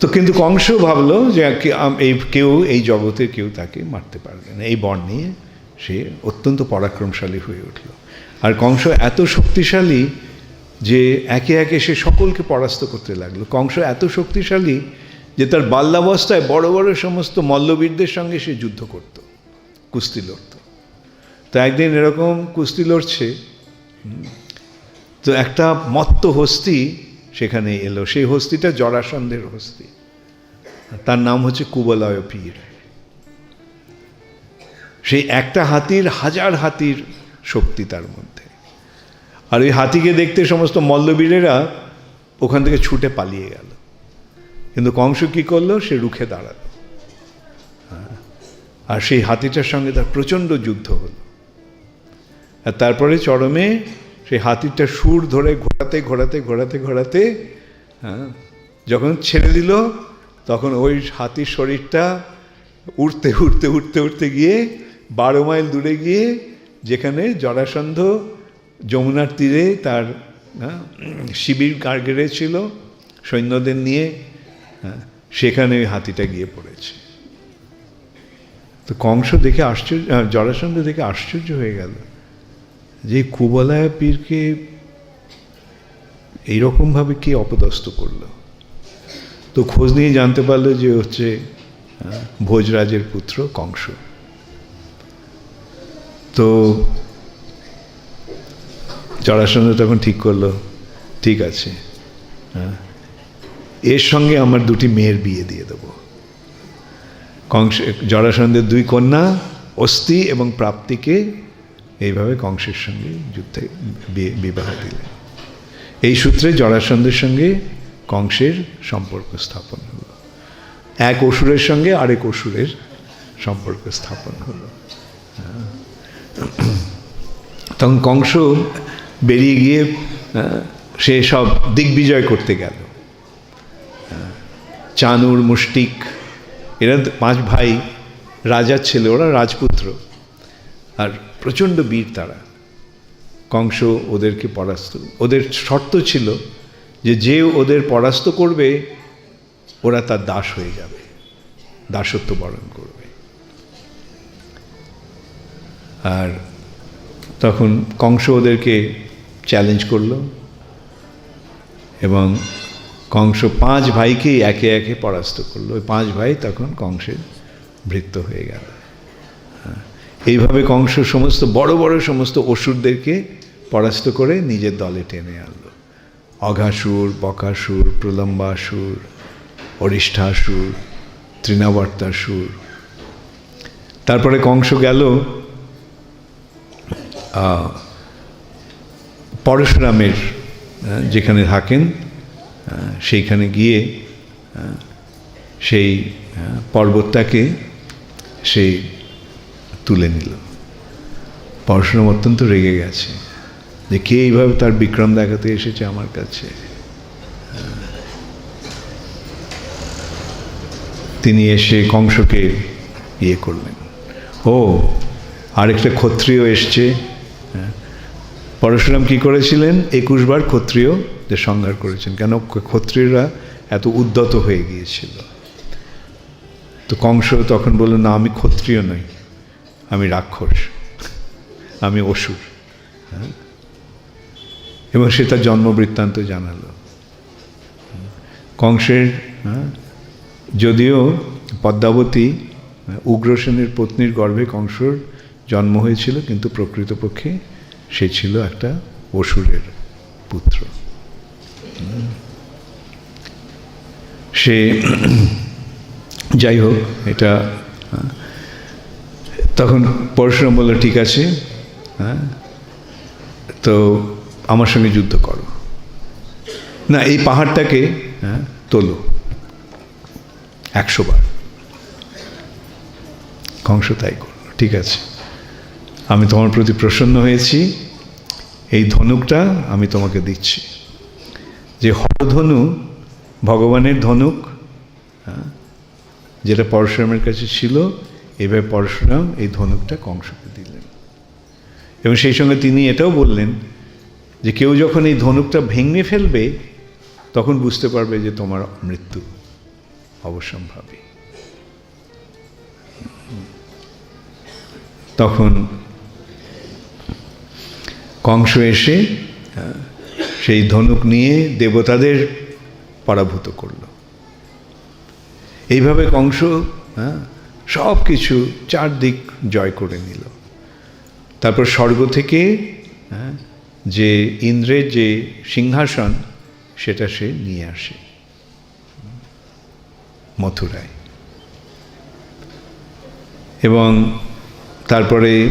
তো কিন্তু কংস ভাবলো যে এই কেউ, এই জগতে কেউ তাকে মারতে পারবে না। এই বর নিয়ে সে অত্যন্ত পরাক্রমশালী হয়ে উঠল। আর কংস এত শক্তিশালী যে একে একে সে সকলকে পরাস্ত করতে লাগল। কংস এত শক্তিশালী যে তার বাল্যাবস্থায় বড় বড় সমস্ত মল্লবীরদের সঙ্গে সে যুদ্ধ করত, কুস্তি লড়ত। তো একদিন এরকম কুস্তি লড়ছে তো একটা মত্ত হস্তি সেখানে এলো। সেই হস্তিটা জরাসন্ধের হস্তি। তার নাম হচ্ছে কুবলয় পীর। সেই একটা হাতির হাজার হাতির শক্তি তার মধ্যে। আর ওই হাতিকে দেখতে সমস্ত মল্লবীরেরা ওখান থেকে ছুটে পালিয়ে গেল। কিন্তু কংস কি করল? সে রুখে দাঁড়াল। হ্যাঁ। আর সেই হাতিটার সঙ্গে তার প্রচণ্ড যুদ্ধ হলো। আর তারপরে চরমে সেই হাতিটা সুর ধরে ঘোরাতে ঘোরাতে ঘোরাতে ঘোরাতে হ্যাঁ যখন ছেড়ে দিল তখন ওই হাতির শরীরটা উঠতে উঠতে উঠতে উঠতে গিয়ে বারো মাইল দূরে গিয়ে যেখানে জরাসন্ধ যমুনার তীরে তার হ্যাঁ, শিবির কারগেড়ে ছিল সৈন্যদের নিয়ে হ্যাঁ, সেখানে ওই হাতিটা গিয়ে পড়েছে। তো কংস দেখে আশ্চর্য জরাসন্ধ দেখে আশ্চর্য হয়ে গেল। যে কুবলায় পীরকে এইরকমভাবে কে অপদস্থ করল? তো খোঁজ নিয়ে জানতে পারল যে হচ্ছে ভোজরাজের পুত্র কংস। তো জরাসন্ধ তখন ঠিক করল ঠিক আছে হ্যাঁ, এর সঙ্গে আমার দুটি মেয়ের বিয়ে দিয়ে দেবো। কংস জরাসন্ধের দুই কন্যা অস্থি এবং প্রাপ্তিকে এইভাবে কংসের সঙ্গে যুদ্ধে বিবাহ দিলেন এই সূত্রে জরাসন্ধের সঙ্গে কংসের সম্পর্ক স্থাপন হলো এক অসুরের সঙ্গে আরেক অসুরের সম্পর্ক স্থাপন হলো। তখন কংস বেরিয়ে গিয়ে সে সব দিগ্বিজয় করতে গেল। চানুর, মুষ্টিক, এরা পাঁচ ভাই, রাজার ছেলে, ওরা রাজপুত্র আর প্রচণ্ড বীর তারা। কংস ওদেরকে পরাস্ত। ওদের শর্ত ছিল যে যে ওদের পরাস্ত করবে, ওরা তার দাস হয়ে যাবে। দাসত্ব বরণ করবে। আর তখন কংস ওদেরকে চ্যালেঞ্জ করল এবং কংস পাঁচ ভাইকেই একে একে পরাস্ত করল। ওই পাঁচ ভাই তখন কংসের ভৃত্য হয়ে গেল। এইভাবে কংস সমস্ত, বড় বড় সমস্ত অসুরদেরকে পরাস্ত করে নিজের দলে টেনে আনলো। অঘাসুর বকাসুর, প্রলম্বাসুর, অরিষ্ঠাসুর, তৃণাবর্তাসুর। তারপরে কংস গেল পরশুরামের যেখানে থাকেন সেইখানে গিয়ে সেই পর্বতটাকে, সেই তুলে নিল। পরশুরাম অত্যন্ত রেগে গেছে। যে কে এইভাবে তার বিক্রম দেখাতে এসেছে আমার কাছে। তিনি এসে কংসকে ইয়ে করলেন। ও, আরেকটা ক্ষত্রিয় এসছে। হ্যাঁ। পরশুরাম কি করেছিলেন? একুশবার ক্ষত্রিয় যে সংহার করেছেন। কেন ক্ষত্রিয়রা এত উদ্যত হয়ে গিয়েছিল? তো কংস তখন বলল, না, আমি ক্ষত্রিয় নই। আমি রাক্ষস আমি অসুর হ্যাঁ। এবং সে তার জন্মবৃত্তান্ত জানালো কংসের হ্যাঁ, যদিও পদ্মাবতী হ্যাঁ, উগ্রসেনের পত্নীর গর্ভে কংসর জন্ম হয়েছিল কিন্তু প্রকৃতপক্ষে সে ছিল একটা অসুরের পুত্র সে যাই হোক এটা হ্যাঁ, তখন পরশুরাম বলল ঠিক আছে হ্যাঁ তো আমার সঙ্গে যুদ্ধ করো। না এই পাহাড়টাকে হ্যাঁ তোলো একশো বার। কংস তাই করল ঠিক আছে। আমি তোমার প্রতি প্রসন্ন হয়েছি এই ধনুকটা আমি তোমাকে দিচ্ছি। যে হরধনু ভগবানের ধনুক হ্যাঁ, যেটা পরশুরামের কাছে ছিল এভাবে পরশুরাম এই ধনুকটা কংসকে দিলেন। এবং সেই সঙ্গে তিনি এটাও বললেন যে কেউ যখন এই ধনুকটা ভেঙে ফেলবে তখন বুঝতে পারবে যে তোমার মৃত্যু অবশ্যম্ভাবী তখন কংস এসে সেই ধনুক নিয়ে দেবতাদের পরাভূত করল। এইভাবে কংস হ্যাঁ, সব কিছু চারদিক জয় করে নিল। তারপর স্বর্গ থেকে হ্যাঁ, যে ইন্দ্রের যে সিংহাসন সেটা সে নিয়ে আসে। মথুরায়। এবং তারপরে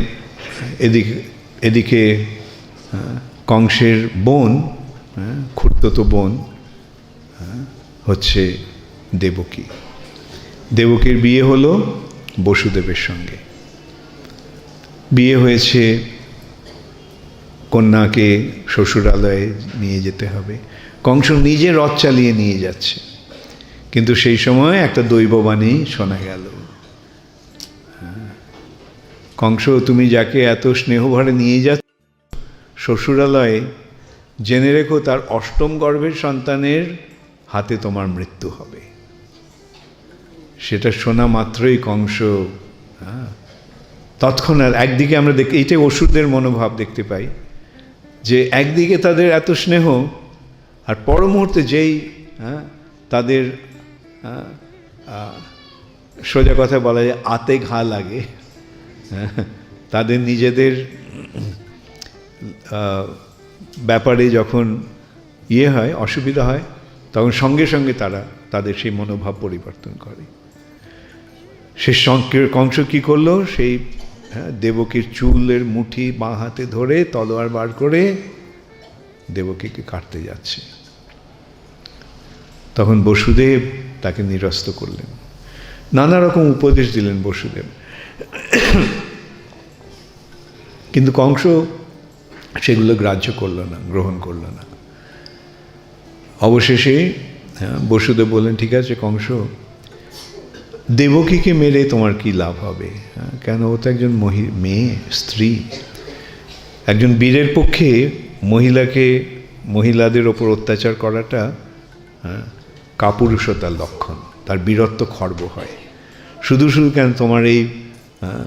এদিকে এদিকে কংসের বোন হ্যাঁ, খুড়তো বোন হ্যাঁ, হচ্ছে দেবকী। দেবকীর বিয়ে হলো বসুদেবের সঙ্গে। বিয়ে হয়েছে, কন্যাকে শ্বশুরালয়ে নিয়ে যেতে হবে। কংস নিজে রথ চালিয়ে নিয়ে যাচ্ছে। কিন্তু সেই সময় একটা দৈববাণী শোনা গেল। কংস, তুমি যাকে এত স্নেহভরে নিয়ে যাচ্ছ, শ্বশুরালয়ে, জেনে রেখো তার অষ্টম গর্ভের সন্তানের হাতে তোমার মৃত্যু হবে। সেটা শোনা মাত্রই কংস হ্যাঁ, তৎক্ষণাৎ একদিকে আমরা দেখি এইটাই ওষুধের মনোভাব দেখতে পাই যে একদিকে তাদের এত স্নেহ আর পর মুহূর্তে যেই হ্যাঁ, তাদের হ্যাঁ, সোজা কথা বলা যায় আতে ঘা লাগে হ্যাঁ, তাদের নিজেদের ব্যাপারে যখন ইয়ে হয় অসুবিধা হয় তখন সঙ্গে সঙ্গে তারা তাদের সেই মনোভাব পরিবর্তন করে। সে কংস কী করল? সেই হ্যাঁ, দেবকীর চুলের মুঠি বাঁ হাতে ধরে তলোয়ার বার করে দেবকীকে কাটতে যাচ্ছে। তখন বসুদেব তাকে নিরস্ত করলেন। নানা রকম উপদেশ দিলেন বসুদেব। কিন্তু কংস সেগুলো গ্রাহ্য করল না গ্রহণ করল না। অবশেষে হ্যাঁ, বসুদেব বললেন ঠিক আছে কংস দেবকীকে মেরে তোমার কি লাভ হবে? হ্যাঁ, কেন? ও তো একজন মহি মেয়ে স্ত্রী। একজন বীরের পক্ষে মহিলাকে মহিলাদের ওপর অত্যাচার করাটা হ্যাঁ, কাপুরুষতার লক্ষণ। তার বীরত্ব খর্ব হয়। শুধু শুধু কেন? তোমার এই হ্যাঁ,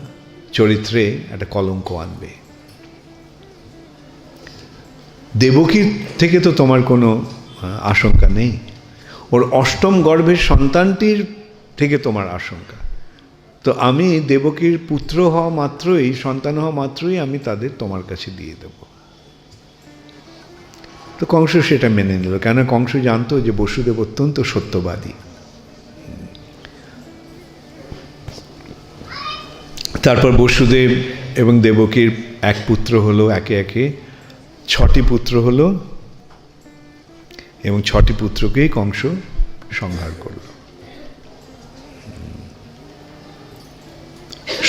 চরিত্রে একটা কলঙ্ক আনবে। দেবকীর থেকে তো তোমার কোনো আশঙ্কা নেই। ওর অষ্টম গর্ভের সন্তানটির থেকে তোমার আশঙ্কা। তো আমি দেবকীর পুত্র হওয়া মাত্রই, সন্তান হওয়া মাত্রই আমি তাদের তোমার কাছে দিয়ে দেব। তো কংস সেটা মেনে নিল। কেন কংস জানতো যে বসুদেব অত্যন্ত সত্যবাদী। তারপর বসুদেব এবং দেবকীর এক পুত্র হলো, একে একে ছটি পুত্র হলো এবং ছটি পুত্রকেই কংস সংহার করল।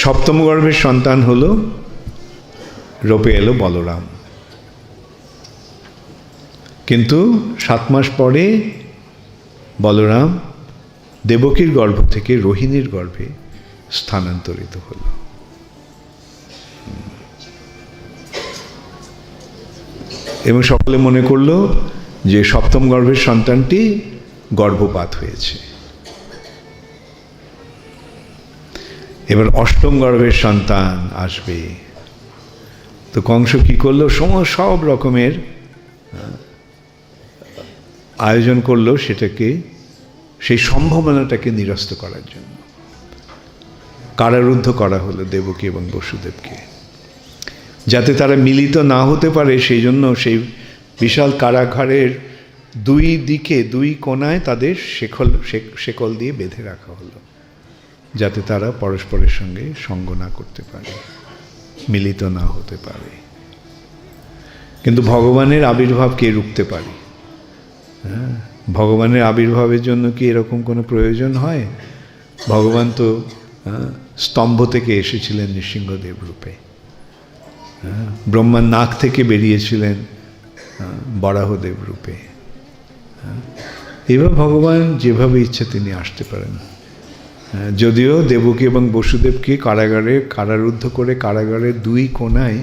সপ্তম গর্ভের সন্তান হলো রোপে এলো বলরাম। কিন্তু সাত মাস পরে বলরাম দেবকীর গর্ভ থেকে রোহিণীর গর্ভে স্থানান্তরিত হলো। এবং সকলে মনে করল যে সপ্তম গর্ভের সন্তানটি গর্ভপাত হয়েছে। এবার অষ্টম গর্ভের সন্তান আসবে। তো কংস কি করল? সব রকমের আয়োজন করল সেটাকে, সেই সম্ভাবনাটাকে নিরস্ত করার জন্য। কারারুদ্ধ করা হলো দেবকী এবং বসুদেবকে। যাতে তারা মিলিত না হতে পারে, সেই জন্য সেই বিশাল কারাগারের দুই দিকে, দুই কোনায় তাদের শেক- শেকল দিয়ে বেঁধে রাখা হলো। যাতে তারা পরস্পরের সঙ্গে সঙ্গ না করতে পারে মিলিত না হতে পারে। কিন্তু ভগবানের আবির্ভাব কে রুখতে পারে? হ্যাঁ ভগবানের আবির্ভাবের জন্য কি এরকম কোনো প্রয়োজন হয়? ভগবান তো হ্যাঁ, স্তম্ভ থেকে এসেছিলেন নৃসিংহদেব রূপে। হ্যাঁ, ব্রহ্মার নাক থেকে বেরিয়েছিলেন হ্যাঁ, বরাহদেব রূপে। এবার ভগবান যেভাবে ইচ্ছে তিনি আসতে পারেন। যদিও দেবকী এবং বসুদেবকে কারাগারে কারারুদ্ধ করে কারাগারের দুই কোনায়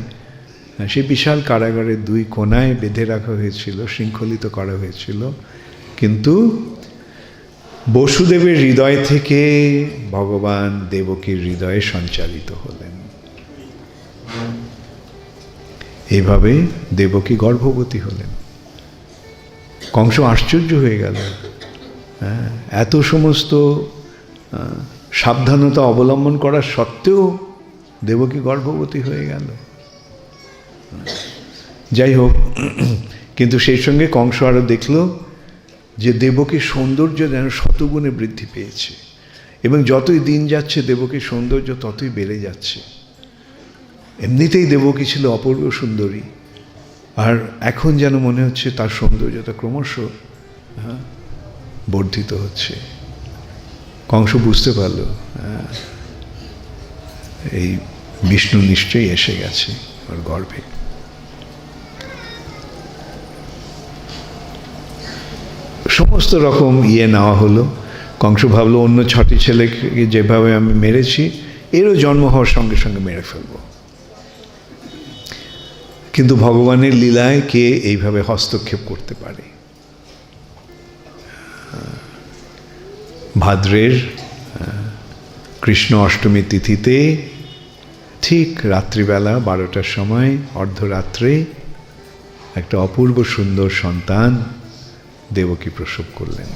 সেই বিশাল কারাগারের দুই কোনায় বেঁধে রাখা হয়েছিল, শৃঙ্খলিত করা হয়েছিল। কিন্তু বসুদেবের হৃদয় থেকে ভগবান দেবকীর হৃদয়ে সঞ্চারিত হলেন। এইভাবে দেবকী গর্ভবতী হলেন। কংস আশ্চর্য হয়ে গেল। হ্যাঁ এত সমস্ত সাবধানতা অবলম্বন করার সত্ত্বেও দেবকী গর্ভবতী হয়ে গেল। যাই হোক কিন্তু সেই সঙ্গে কংস আরও দেখল যে দেবকীর সৌন্দর্য যেন শতগুণে বৃদ্ধি পেয়েছে এবং যতই দিন যাচ্ছে দেবকীর সৌন্দর্য ততই বেড়ে যাচ্ছে। এমনিতেই দেবকী ছিল অপূর্ব সুন্দরী আর এখন যেন মনে হচ্ছে তার সৌন্দর্যতা ক্রমশ হ্যাঁ, বর্ধিত হচ্ছে। কংস বুঝতে পারল হ্যাঁ, এই বিষ্ণু নিশ্চয়ই এসে গেছে ওর গর্ভে। সমস্ত রকম ইয়ে নেওয়া হলো। কংস ভাবলো অন্য ছটি ছেলেকে যেভাবে আমি মেরেছি এরও জন্ম হওয়ার সঙ্গে সঙ্গে মেরে ফেলব। কিন্তু ভগবানের লীলায় কে এইভাবে হস্তক্ষেপ করতে পারে? ভাদ্রের কৃষ্ণ অষ্টমী তিথিতে ঠিক রাত্রিবেলা বারোটার সময় অর্ধরাত্রে একটা অপূর্ব সুন্দর সন্তান দেবকী প্রসব করলেন।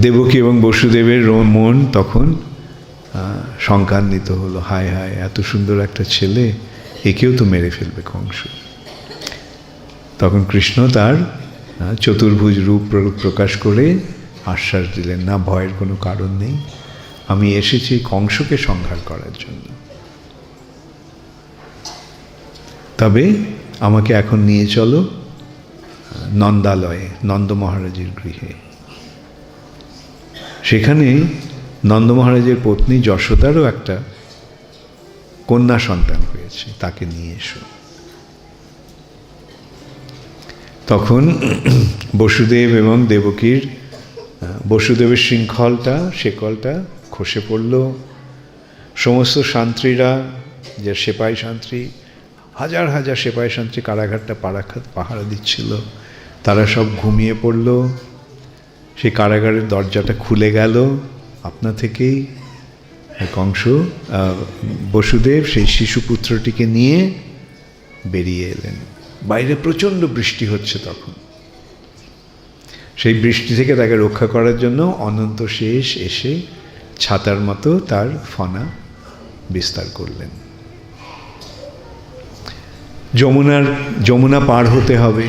দেবকী এবং বসুদেবের মন তখন শঙ্কান্বিত হলো, হায় হায়, এত সুন্দর একটা ছেলে, একেও তো মেরে ফেলবে কংস। তখন কৃষ্ণ তার চতুর্ভুজ রূপ প্র- প্রকাশ করে আশ্বাস দিলেন, না, ভয়ের কোনো কারণ নেই। আমি এসেছি কংসকে সংহার করার জন্য। তবে আমাকে এখন নিয়ে চলো নন্দালয়ে, নন্দ মহারাজের গৃহে। সেখানে নন্দ মহারাজের পত্নী যশোদারও একটা কন্যা সন্তান হয়েছে, তাকে নিয়ে এসো। তখন বসুদেব এবং দেবকীর বসুদেবের শৃঙ্খলটা, শেকলটা খসে পড়ল। সমস্ত শান্ত্রীরা, যে সেপাই শান্ত্রী, হাজার হাজার সেপাই শান্ত্রী কারাগারটা পাড়াখাত পাহারা দিচ্ছিল। তারা সব ঘুমিয়ে পড়ল। সেই কারাগারের দরজাটা খুলে গেল। আপনা থেকেই কংস বসুদেব সেই শিশুপুত্রটিকে নিয়ে বেরিয়ে এলেন। বাইরে প্রচণ্ড বৃষ্টি হচ্ছে তখন। সেই বৃষ্টি থেকে তাকে রক্ষা করার জন্য অনন্ত শেষ এসে ছাতার মতো তার ফনা বিস্তার করলেন। যমুনার, যমুনা পার হতে হবে।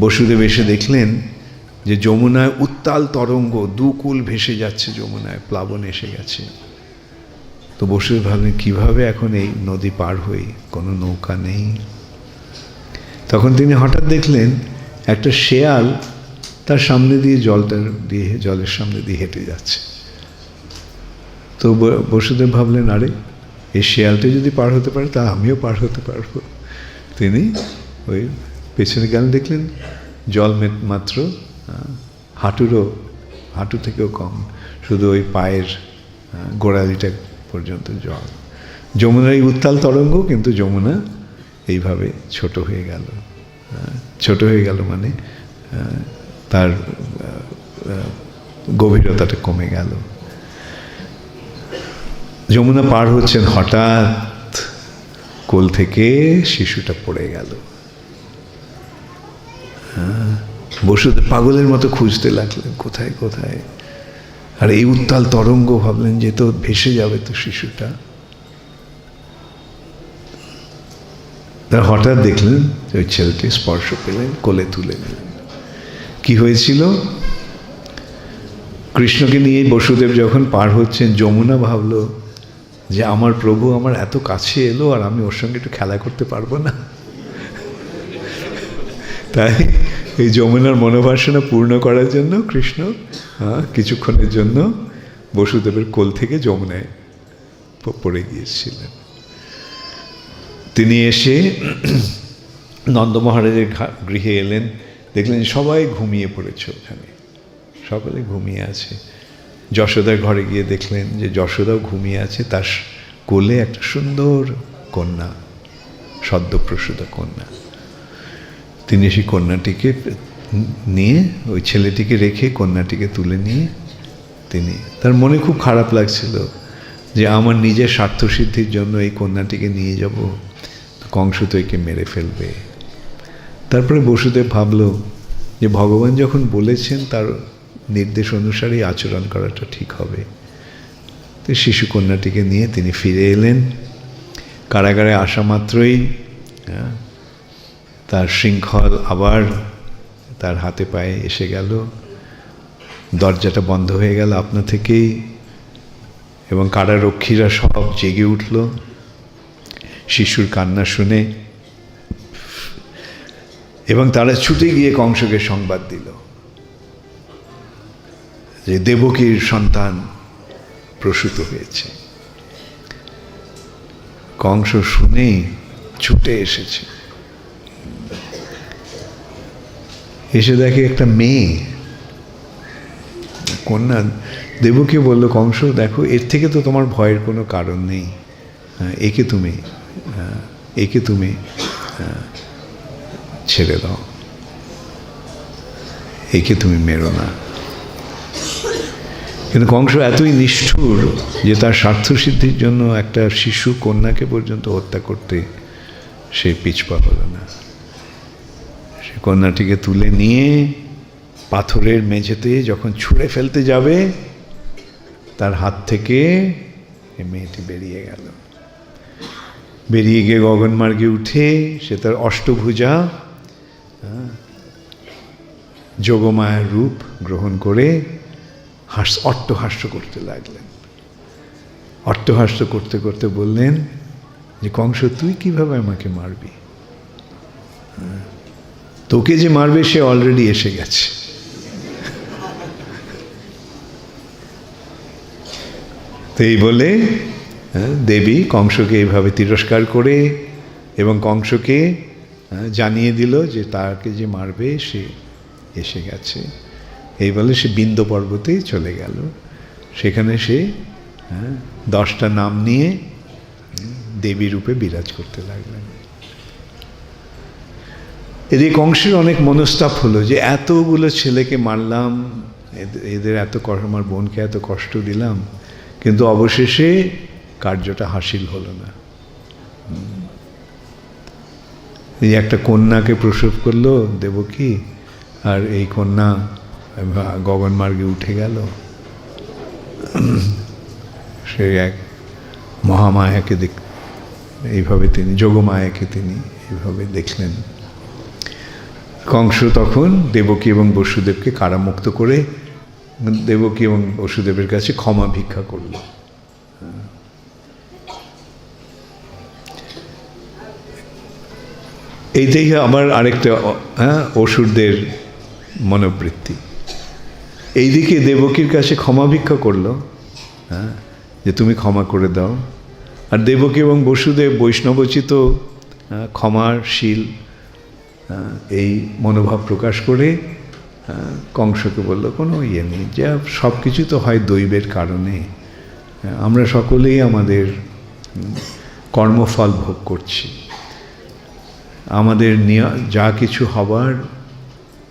বসুদেব এসে দেখলেন যে যমুনায় উত্তাল তরঙ্গ, দুকুল ভেসে যাচ্ছে যমুনায়, প্লাবন এসে গেছে। তো বসুদেব ভাবলেন, কীভাবে এখন এই নদী পার হই? কোনো নৌকা নেই। তখন তিনি হঠাৎ দেখলেন একটা শেয়াল তার সামনে দিয়ে জলটা দিয়ে, জলের সামনে দিয়ে হেঁটে যাচ্ছে। তো বসুদেব ভাবলেন, আরে, এই শেয়ালটা যদি পার হতে পারে, তা আমিও পার হতে পারব। তিনি ওই পেছনে গেলেন, দেখলেন জল মাত্র হাঁটুরও, হাঁটু থেকেও কম, শুধু ওই পায়ের গোড়ালিটা পর্যন্ত জল। যমুনার এই উত্তাল তরঙ্গ কিন্তু যমুনা এইভাবে ছোট হয়ে গেল। ছোট হয়ে গেল মানে তার গভীরতাটা কমে গেল। যমুনা পার হচ্ছেন হঠাৎ কোল থেকে শিশুটা পড়ে গেল। বসুদেব পাগলের মতো খুঁজতে লাগলেন, কোথায় কোথায়? আর এই উত্তাল তরঙ্গ ভাবলেন যে তো ভেসে যাবে তো শিশুটা। তার হঠাৎ দেখলেন ওই ছেলেটি স্পর্শ পেলেন, কোলে তুলে নিলেন। কি হয়েছিল? কৃষ্ণকে নিয়ে বসুদেব যখন পার হচ্ছেন, যমুনা ভাবল যে আমার প্রভু আমার এত কাছে এলো আর আমি ওর সঙ্গে একটু খেলা করতে পারব না। তাই এই যমুনার মনোবাসনা পূর্ণ করার জন্য কৃষ্ণ কিছুক্ষণের জন্য বসুদেবের কোল থেকে যমুনায় পড়ে গিয়েছিলেন। তিনি এসে নন্দ মহারাজের গৃহে এলেন। দেখলেন সবাই ঘুমিয়ে পড়েছে ওখানে। সকলে ঘুমিয়ে আছে। যশোদার ঘরে গিয়ে দেখলেন যে যশোদাও ঘুমিয়ে আছে। তার কোলে একটা সুন্দর কন্যা, সদ্যপ্রসূত কন্যা। তিনি সেই কন্যাটিকে নিয়ে, ওই ছেলেটিকে রেখে কন্যাটিকে তুলে নিয়ে তিনি, তার মনে খুব খারাপ লাগছিল যে আমার নিজের স্বার্থসিদ্ধির জন্য এই কন্যাটিকে নিয়ে যাব। কংস তো একে মেরে ফেলবে। তারপরে বসুদেব ভাবলো যে ভগবান যখন বলেছেন তার নির্দেশ অনুসারেই আচরণ করাটা ঠিক হবে। তো শিশু কন্যাটিকে নিয়ে তিনি ফিরে এলেন। কারাগারে আসা মাত্রই হ্যাঁ, তার শৃঙ্খল আবার তার হাতে পায়ে এসে গেল। দরজাটা বন্ধ হয়ে গেল আপনা থেকেই এবং কারারক্ষীরা সব জেগে উঠল। শিশুর কান্না শুনে এবং তারা ছুটে গিয়ে কংসকে সংবাদ দিল যে দেবকীর সন্তান প্রসূত হয়েছে। কংস শুনেই ছুটে এসেছে। এসে দেখে একটা মেয়ে কন্যা দেবকে বলল কংস দেখো এর থেকে তো তোমার ভয়ের কোনো কারণ নেই। হ্যাঁ, একে তুমি একে তুমি ছেড়ে দাও। একে তুমি মেরো না। কিন্তু কংস এতই নিষ্ঠুর যে তার স্বার্থসিদ্ধির জন্য একটা শিশু কন্যাকে পর্যন্ত হত্যা করতে সে পিছপা হলো না। সে কন্যাটিকে তুলে নিয়ে পাথরের মেঝেতে যখন ছুঁড়ে ফেলতে যাবে, তার হাত থেকে মেয়েটি বেরিয়ে গেল। বেরিয়ে গিয়ে গগনমার্গে উঠে সে তার অষ্টভুজা হ্যাঁ, যোগমায়ার রূপ গ্রহণ করে হাস অট্টহাস্য করতে লাগলেন। অট্টহাস্য করতে করতে বললেন যে কংস তুই কীভাবে আমাকে মারবি? হ্যাঁ, তোকে যে মারবে সে অলরেডি এসে গেছে। তো এই বলে দেবী কংসকে এইভাবে তিরস্কার করে এবং কংসকে হ্যাঁ, জানিয়ে দিল যে তাকে যে মারবে সে এসে গেছে। এই বলে সে বিন্দ পর্বতেই চলে গেল। সেখানে সে হ্যাঁ, দশটা নাম নিয়ে দেবী রূপে বিরাজ করতে লাগলেন। এদিকে কংসের অনেক মনস্তাপ হলো যে এতগুলো ছেলেকে মারলাম এদের এত আমার বোনকে এত কষ্ট দিলাম কিন্তু অবশেষে কার্যটা হাসিল হলো না। এই একটা কন্যাকে প্রসব করল দেবকী, আর এই কন্যা গগনমার্গে উঠে গেল। সে এক মহামায়াকে দেখ, এইভাবে তিনি, যোগমায়াকে তিনি এইভাবে দেখলেন। কংস তখন দেবকী এবং বসুদেবকে কারামুক্ত করে দেবকী এবং বসুদেবের কাছে ক্ষমা ভিক্ষা করল। এইটাই আমার আরেকটা হ্যাঁ অসুরদের মনোবৃত্তি। এইদিকে দেবকীর কাছে ক্ষমা ভিক্ষা করল হ্যাঁ যে তুমি ক্ষমা করে দাও। আর দেবকী এবং বসুদেব বৈষ্ণবচিত হ্যাঁ, ক্ষমাশীল হ্যাঁ, এই মনোভাব প্রকাশ করে হ্যাঁ, কংসকে বলল কোনো ইয়ে নেই যা সব কিছু তো হয় দৈবের কারণে। আমরা সকলেই আমাদের কর্মফল ভোগ করছি। আমাদের নিয়া যা কিছু হবার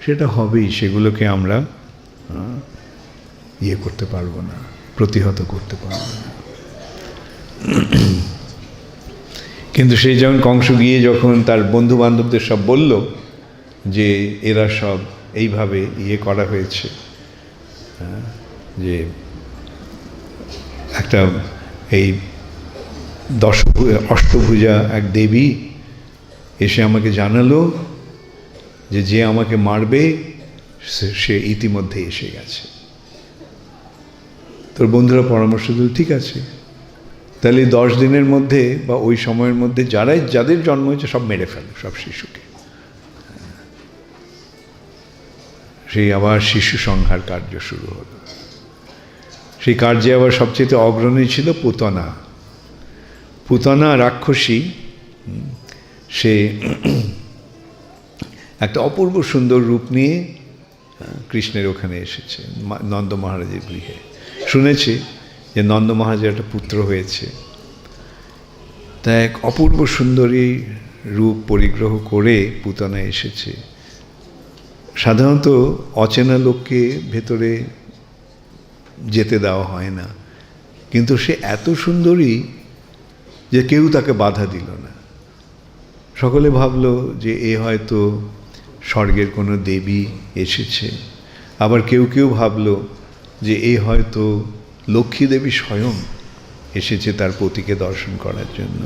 সেটা হবেই সেগুলোকে আমরা ইয়ে করতে পারব না প্রতিহত করতে পারব না। কিন্তু সেই যখন কংস গিয়ে যখন তার বন্ধু বান্ধবদের সব বলল যে এরা সব এইভাবে ইয়ে করা হয়েছে হ্যাঁ, যে একটা এই দশ অষ্টভুজা এক দেবী এসে আমাকে জানালো যে যে আমাকে মারবে, সে- ইতিমধ্যে এসে গেছে। তোর বন্ধুরা পরামর্শ দিল, ঠিক আছে। তাহলে দশ দিনের মধ্যে বা ওই সময়ের মধ্যে যারাই, যাদের জন্ম হয়েছে সব মেরে ফেলো, সব শিশুকে। সেই আবার শিশু সংহার কার্য শুরু হলো। সেই কার্যে আবার সবচেয়ে অগ্রণী ছিল পুতনা। পুতনা রাক্ষসী সে একটা অপূর্ব সুন্দর রূপ নিয়ে কৃষ্ণের ওখানে এসেছে নন্দ মহারাজের গৃহে। শুনেছি যে নন্দ মহারাজের একটা পুত্র হয়েছে। তা এক অপূর্ব সুন্দরী রূপ পরিগ্রহ করে পুতনা এসেছে। সাধারণত অচেনা লোককে ভেতরে যেতে দেওয়া হয় না। কিন্তু সে এত সুন্দরী যে কেউ তাকে বাধা দিল না। সকলে ভাবলো যে এ হয়তো স্বর্গের কোনো দেবী এসেছে। আবার কেউ কেউ ভাবলো যে এ হয়তো লক্ষ্মী দেবী স্বয়ং এসেছে তার পতিকে দর্শন করার জন্য।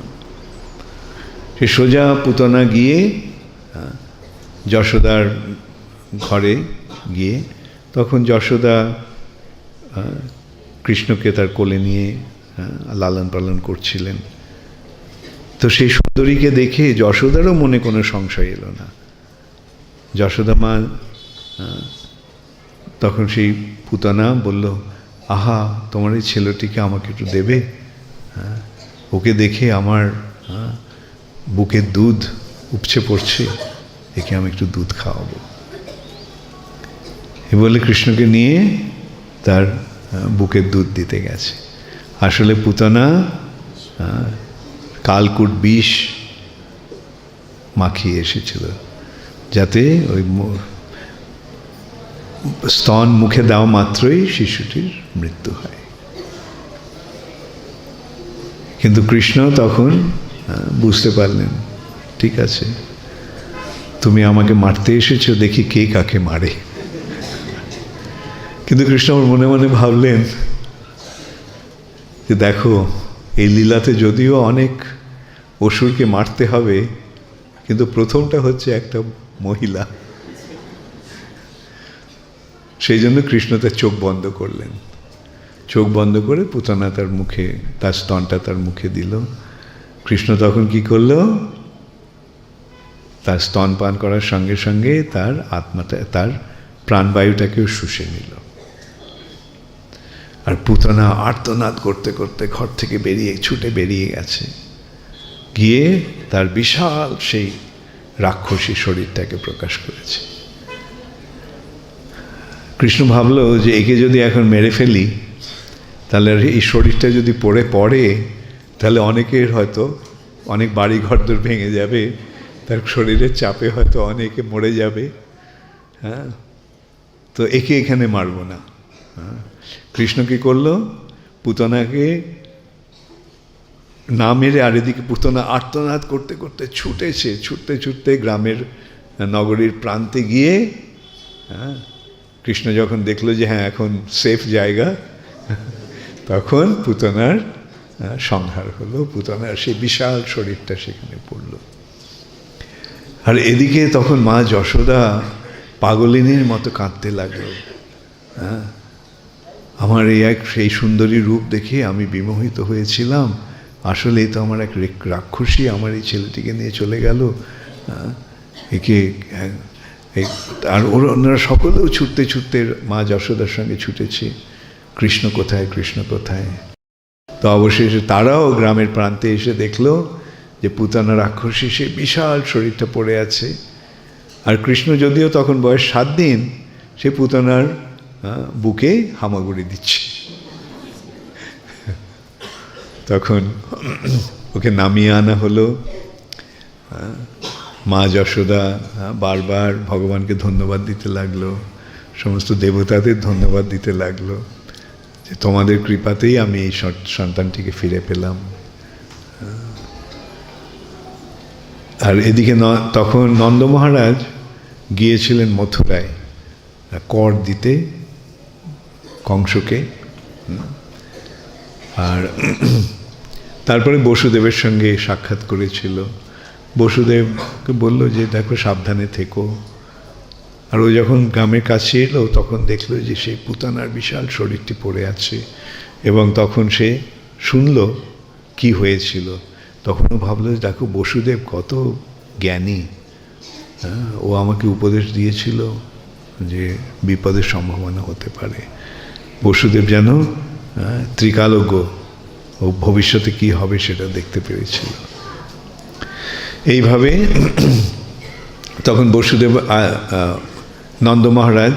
সে সোজা পুতনা গিয়ে যশোদার ঘরে গিয়ে তখন যশোদা কৃষ্ণকে তার কোলে নিয়ে লালন পালন করছিলেন। তো সেই সুন্দরীকে দেখে যশোদারও মনে কোনো সংশয় এলো না। যশোদা মা তখন সেই পুতানা বলল আহা তোমার এই ছেলেটিকে আমাকে একটু দেবে? হ্যাঁ, ওকে দেখে আমার বুকের দুধ উপচে পড়ছে একে আমি একটু দুধ খাওয়াবো। এ বলে কৃষ্ণকে নিয়ে তার বুকের দুধ দিতে গেছে। আসলে পুতানা কালকুট বিষ মাখিয়ে এসেছিল, যাতে ওই স্তন মুখে দেওয়া মাত্রই শিশুটির মৃত্যু হয়। কিন্তু কৃষ্ণ তখন বুঝতে পারলেন, ঠিক আছে, তুমি আমাকে মারতে এসেছ, দেখি কে কাকে মারে। কিন্তু কৃষ্ণ আমার মনে মনে ভাবলেন যে দেখো এই লীলাতে যদিও অনেক অসুরকে মারতে হবে, কিন্তু প্রথমটা হচ্ছে একটা মহিলা। সেই জন্য কৃষ্ণ তার চোখ বন্ধ করলেন। চোখ বন্ধ করে পুতনা তার মুখে, তার স্তনটা তার মুখে দিল। কৃষ্ণ তখন কি করল? তার স্তন পান করার সঙ্গে সঙ্গে তার আত্মাটা, তার প্রাণবায়ুটাকেও শুষে নিল। আর পুতনা আর্তনাদ করতে করতে ঘর থেকে বেরিয়ে, ছুটে বেরিয়ে গেছে। গিয়ে তার বিশাল সেই রাক্ষসী শরীরটাকে প্রকাশ করেছে। কৃষ্ণ ভাবলো যে একে যদি এখন মেরে ফেলি, তাহলে এই শরীরটা যদি পড়ে পড়ে, তাহলে অনেকের হয়তো অনেক বাড়ি ঘরদোর ভেঙে যাবে, তার শরীরের চাপে হয়তো অনেকে মরে যাবে হ্যাঁ? তো একে এখানে মারবো না হ্যাঁ? কৃষ্ণ কি করল? পুতনাকে না মেরে আর এদিকে পুতনা আর্তনাদ করতে করতে ছুটেছে, ছুটতে ছুটতে গ্রামের নগরীর প্রান্তে গিয়ে হ্যাঁ কৃষ্ণ যখন দেখল যে হ্যাঁ এখন সেফ জায়গা, তখন পুতনার সংহার হলো। পুতনার সেই বিশাল শরীরটা সেখানে পড়ল। আর এদিকে তখন মা যশোদা পাগলিনীর মতো কাঁদতে লাগল হ্যাঁ। আমার এই এক, সেই সুন্দরী রূপ দেখে আমি বিমোহিত হয়েছিলাম। আসলে তো আমার এক রাক্ষসী আমার এই ছেলেটিকে নিয়ে চলে গেল। একে আর ওরা, ওনারা সকলেও ছুটতে ছুটতে মা যশোদার সঙ্গে ছুটেছে। কৃষ্ণ কোথায় কৃষ্ণ কোথায়? তো অবশেষে তারাও গ্রামের প্রান্তে এসে দেখল যে পুতানা রাক্ষসী, সে বিশাল শরীরটা পড়ে আছে। আর কৃষ্ণ যদিও তখন বয়স সাত দিন, সে পুতনার বুকে হামাগুড়ি দিচ্ছে। তখন ওকে নামিয়ে আনা হলো। আহ, মা যশোদা আহ, বারবার ভগবানকে ধন্যবাদ দিতে লাগল সমস্ত দেবতাদের ধন্যবাদ দিতে লাগল যে তোমাদের কৃপাতেই আমি এই সন্তানটিকে ফিরে পেলাম। আর এদিকে তখন নন্দ মহারাজ গিয়েছিলেন মথুরায় কর দিতে। কংসকে আর তারপরে বসুদেবের সঙ্গে সাক্ষাৎ করেছিল। বসুদেবকে বলল যে, দেখো, সাবধানে থেকো। আর ও যখন গ্রামের কাছে এলো, তখন দেখল যে, সেই পুতানার বিশাল শরীরটি পড়ে আছে এবং তখন সে শুনল কি হয়েছিল। তখনও ভাবলো যে, দেখো, বসুদেব কত জ্ঞানী। হ্যাঁ ও আমাকে উপদেশ দিয়েছিল যে, বিপদের সম্ভাবনা হতে পারে। বসুদেব যেন ত্রিকালজ্ঞ ও ভবিষ্যতে কি হবে সেটা দেখতে পেরেছিল এইভাবে তখন বসুদেব নন্দ মহারাজ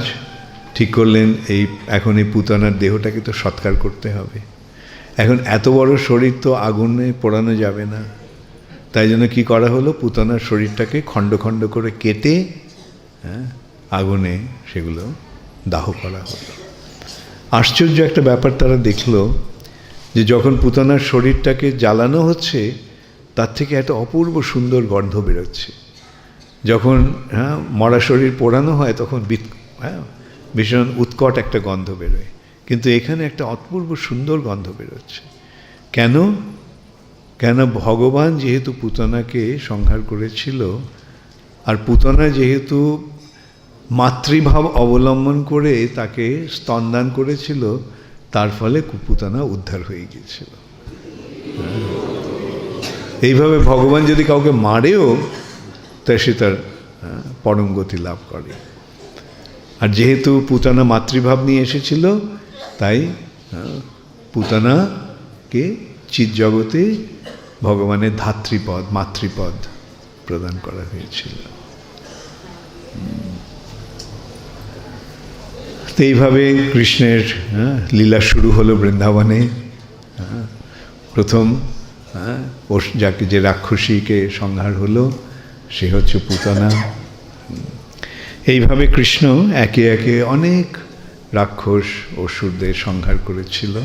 ঠিক করলেন, এই এখন এই পুতানার দেহটাকে তো সৎকার করতে হবে। এখন এত বড় শরীর তো আগুনে পোড়ানো যাবে না। তাই জন্য কি করা হলো? পুতানার শরীরটাকে খণ্ড খণ্ড করে কেটে হ্যাঁ আগুনে সেগুলো দাহ করা হলো। আশ্চর্য একটা ব্যাপার তারা দেখল যে যখন পুতনার শরীরটাকে জ্বালানো হচ্ছে, তার থেকে একটা অপূর্ব সুন্দর গন্ধ বেরোচ্ছে। যখন হ্যাঁ মরা শরীর পোড়ানো হয়, তখন হ্যাঁ ভীষণ উৎকট একটা গন্ধ বেরোয়। কিন্তু এখানে একটা অপূর্ব সুন্দর গন্ধ বেরোচ্ছে। কেন? কেন ভগবান যেহেতু পুতনাকে সংহার করেছিল, আর পুতনা যেহেতু মাতৃভাব অবলম্বন করে তাকে স্তনদান করেছিল তার ফলে কুপুতানা উদ্ধার হয়ে গিয়েছিল। এইভাবে ভগবান যদি কাউকে মারেও তা সে তার হ্যাঁ, পরম গতি লাভ করে। আর যেহেতু পুতানা মাতৃভাব নিয়ে এসেছিল তাই হ্যাঁ, পুতানাকে চিৎ জগতে ভগবানের ধাত্রীপদ মাতৃপদ প্রদান করা হয়েছিল। তো এইভাবে কৃষ্ণের হ্যাঁ, লীলা শুরু হলো বৃন্দাবনে। হ্যাঁ, প্রথম হ্যাঁ, যাকে যে রাক্ষসীকে সংহার হলো সে হচ্ছে পুতনা। এইভাবে কৃষ্ণ একে একে অনেক রাক্ষস অসুরদের সংহার করেছিল।